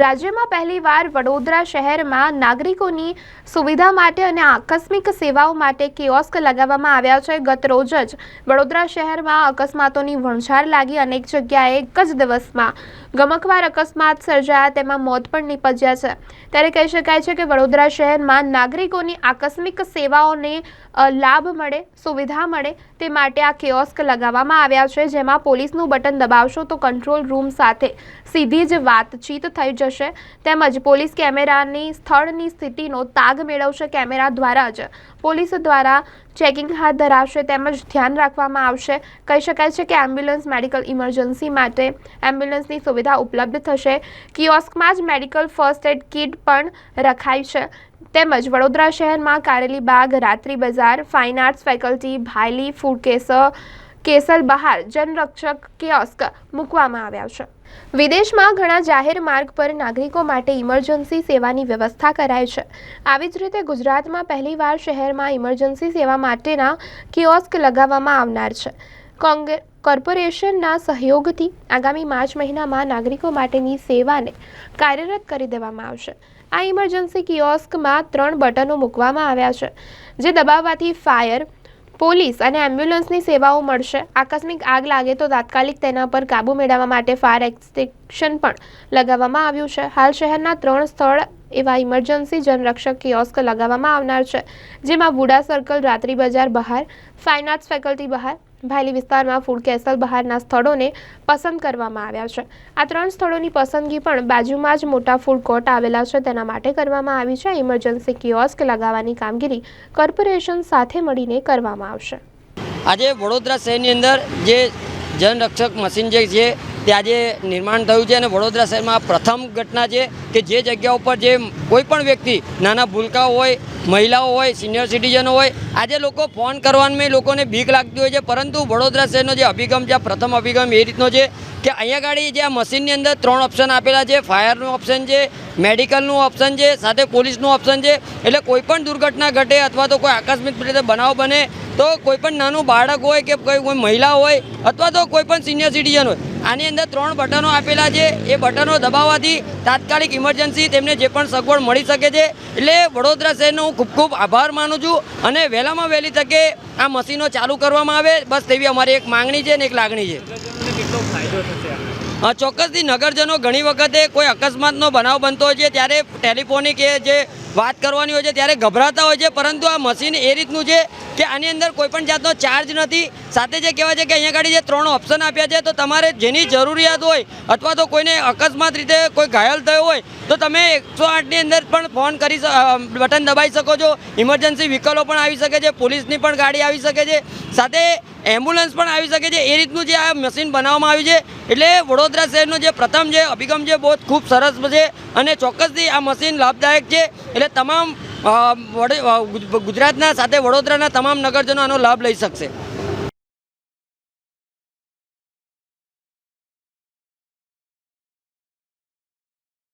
રાજ્યમાં પહેલીવાર વડોદરા શહેરમાં નાગરિકોની સુવિધા માટે અને આકસ્મિક સેવાઓ માટે કિયોસ્ક લગાવવામાં આવ્યા છે. ગત રોજ જ વડોદરા શહેરમાં અકસ્માતોની વણઝાર લાગી. અનેક જગ્યાએ એક જ દિવસમાં ગમકવાર અકસ્માત સર્જાયા. તેમાં મોત પણ નીપજ્યા છે. ત્યારે કહી શકાય છે કે વડોદરા શહેરમાં નાગરિકોની આકસ્મિક સેવાઓને લાભ મળે, સુવિધા મળે તે માટે આ કિયોસ્ક લગાવવામાં આવ્યા છે. જેમાં પોલીસનું બટન દબાવશો તો કંટ્રોલ રૂમ સાથે સીધી જ વાતચીત થઈ જશે. તેમજ પોલીસ કેમેરાની સ્થળની સ્થિતિનો તાગ મેળવશે કેમેરા દ્વારા જ. પોલીસ દ્વારા ચેકિંગ હાથ ધરાવશે તેમજ ધ્યાન રાખવામાં આવશે. કહી શકાય છે કે એમ્બ્યુલન્સ મેડિકલ ઇમરજન્સી માટે એમ્બ્યુલન્સની સુવિધા ઉપલબ્ધ થશે. કિયોસ્કમાં જ મેડિકલ ફર્સ્ટ એડ કિટ પણ રખાઈ છે. તેમજ વડોદરા શહેરમાં કારેલી બાગ, રાત્રિ બજાર, fine arts faculty, Bhayli, food Kesar castle બહાર જનરક્ષક કિયોસ્ક મૂકવામાં આવ્યા છે. વિદેશમાં ઘણા જાહેર માર્ગ પર નાગરિકો માટે ઇમરજન્સી સેવાની વ્યવસ્થા કરાય છે. આવી જ રીતે ગુજરાતમાં પહેલીવાર શહેરમાં ઇમરજન્સી સેવા માટેના કિયોસ્ક લગાવવામાં આવનાર છે. કોંગ્રે કોર્પોરેશનના સહયોગથી આગામી માર્ચ મહિનામાં નાગરિકો માટેની સેવાને કાર્યરત કરી દેવામાં આવશે. આ ઇમરજન્સી કિયોસ્કમાં ત્રણ બટનો મૂકવામાં આવ્યા છે, જે દબાવવાથી ફાયર પોલીસ અને એમ્બ્યુલન્સની સેવાઓ મળશે. આકસ્મિક આગ લાગે તો તાત્કાલિક તેના પર કાબૂ મેળવવા માટે ફાયર એક્સટેન્શન પણ લગાવવામાં આવ્યું છે. હાલ શહેરના ત્રણ સ્થળ એવા ઇમરજન્સી જનરક્ષક કિયોસ્ક લગાવવામાં આવનાર છે. જેમાં વુડા સર્કલ રાત્રિ બજાર બહાર ફાઇન આર્ટ્સ ફેકલ્ટી બહાર, ભાયલી વિસ્તારમાં ફૂડ કેસલ બહારના સ્થળોને પસંદ કરવામાં આવ્યા છે. આ ત્રણ સ્થળોની પસંદગી પણ બાજુમાં જ મોટા ફૂડ કોર્ટ આવેલા છે. તેના માટે કરવામાં આવી છે. ઇમરજન્સી કિયોસ્ક લગાવવાની કામગીરી કોર્પોરેશન સાથે મળીને કરવામાં આવશે. આજે વડોદરા શહેરની અંદર જે જનરક્ષક મશીન જે છે તે આજે નિર્માણ થયું છે અને વડોદરા શહેરમાં પ્રથમ ઘટના છે કે જે જગ્યા ઉપર જે કોઈ પણ વ્યક્તિ નાના ભૂલકાઓ હોય, મહિલાઓ હોય, સિનિયર સિટીઝનો હોય, આજે લોકો ફોન કરવામાં લોકોને બીક લાગતી હોય છે. પરંતુ વડોદરા શહેરનો જે અભિગમ છે પ્રથમ અભિગમ એ રીતનો છે કે અહીંયા ગાડી જે આ મશીનની અંદર ત્રણ ઓપ્શન આપેલા છે. ફાયરનું ઓપ્શન છે મેડિકલનું ઓપ્શન છે, સાથે પોલીસનું ઓપ્શન છે. એટલે કોઈ પણ દુર્ઘટના ઘટે અથવા તો કોઈ આકસ્મિક રીતે બનાવ બને, તો કોઈ પણ નાનું બાળક હોય કે કોઈ કોઈ મહિલા હોય અથવા તો કોઈ પણ સિનિયર સિટીઝન હોય, આની અંદર ત્રણ બટનો આપેલા છે. એ બટનો દબાવવાથી તાત્કાલિક ઇમરજન્સી તેમને જે પણ સગવડ મળી શકે છે. એટલે વડોદરા શહેરનો હું ખૂબ ખૂબ આભાર માનું છું અને વહેલામાં વહેલી તકે આ મશીનો ચાલુ કરવામાં આવે. બસ તેવી અમારી એક માંગણી છે ને એક લાગણી છે. ચોક્કસથી નગરજનો ઘણી વખતે કોઈ અકસ્માતનો બનાવ બનતો હોય છે, ત્યારે ટેલિફોનિક એ જે વાત કરવાની હોય છે, ત્યારે ગભરાતા હોય છે, પરંતુ આ મશીન એ રીતનું છે કે આની અંદર કોઈપણ જાતનો ચાર્જ નથી. સાથે જે કહેવાય છે કે અહીંયા આગળ જે ત્રણ ઓપ્શન આપ્યા છે, તો તમારે જેની જરૂરિયાત હોય અથવા તો કોઈને અકસ્માત રીતે કોઈ ઘાયલ થયો હોય તો તમે એકસો આઠની અંદર પણ ફોન કરી બટન દબાવી શકો છો. ઇમરજન્સી વ્હીકલો પણ આવી શકે છે. પોલીસની પણ ગાડી આવી શકે છે. સાથે એમ્બ્યુલન્સ પણ આવી શકે છે. એ રીતનું જે આ મશીન બનાવવામાં આવ્યું છે. એટલે વડોદરા શહેરનો જે પ્રથમ જે અભિગમ છે, બહુ ખૂબ સરસ છે અને ચોક્કસથી આ મશીન લાભદાયક છે. એટલે તમામ ગુજરાતના સાથે વડોદરાના તમામ નગરજનો આનો લાભ લઈ શકશે.